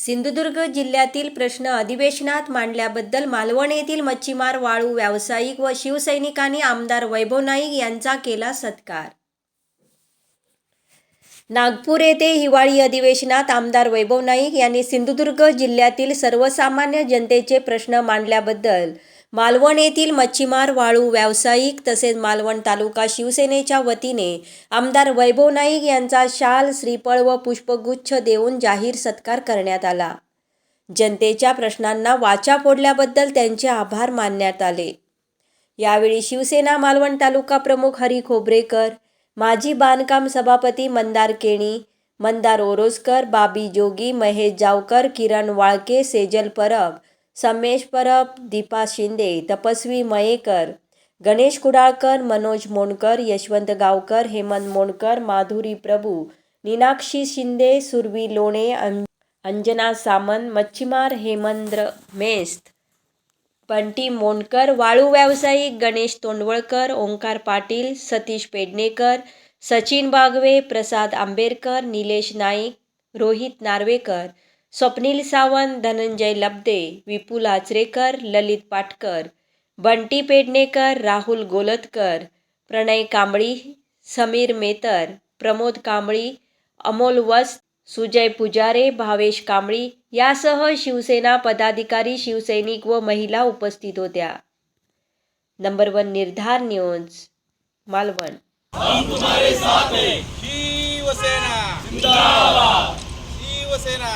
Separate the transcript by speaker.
Speaker 1: सिंधुदुर्ग जिल्ह्यातील प्रश्न अधिवेशनात मांडल्याबद्दल मालवण येथील मच्छीमार वाळू व्यावसायिक व शिवसैनिकांनी आमदार वैभव नाईक यांचा केला सत्कार. नागपूर येथे हिवाळी अधिवेशनात आमदार वैभव नाईक यांनी सिंधुदुर्ग जिल्ह्यातील सर्वसामान्य जनतेचे प्रश्न मांडल्याबद्दल मालवण येथील मच्छीमार वाळू व्यावसायिक तसेच मालवण तालुका शिवसेनेच्या वतीने आमदार वैभव नाईक यांचा शाल श्रीफळ व पुष्पगुच्छ देऊन जाहीर सत्कार करण्यात आला. जनतेच्या प्रश्नांना वाचा फोडल्याबद्दल त्यांचे आभार मानण्यात आले. यावेळी शिवसेना मालवण तालुका प्रमुख हरी खोबरेकर माजी बांधकाम सभापती मंदार केणी मंदार ओरोसकर बाबी जोगी महेश जावकर किरण वाळके सेजल परब समेश परब दीपा शिंदे तपस्वी मयेकर गणेश कुडाळकर मनोज मोणकर यशवंत गावकर हेमंत मोणकर माधुरी प्रभू नीनाक्षी शिंदे सुरवी लोणे अं- अंजना सामंत मच्छीमार हेमंद्र मेस्त बंटी मोंडकर वाळू व्यावसायिक गणेश तोंडवळकर ओंकार पाटील सतीश पेडणेकर सचिन बागवे प्रसाद आंबेडकर निलेश नाईक रोहित नार्वेकर स्वप्नील सावंत धनंजय लब्दे विपुल आचरेकर ललित पाटकर बंटी पेडणेकर राहुल गोलतकर प्रणय कांबळी समीर मेतर प्रमोद कांबळी अमोल वस्त सुजय पुजारे भावेश कांबळी यासह शिवसेना पदाधिकारी शिवसैनिक व महिला उपस्थित होत्या. Number one Nirdhar news Malvan.
Speaker 2: Shivsena. Shivsena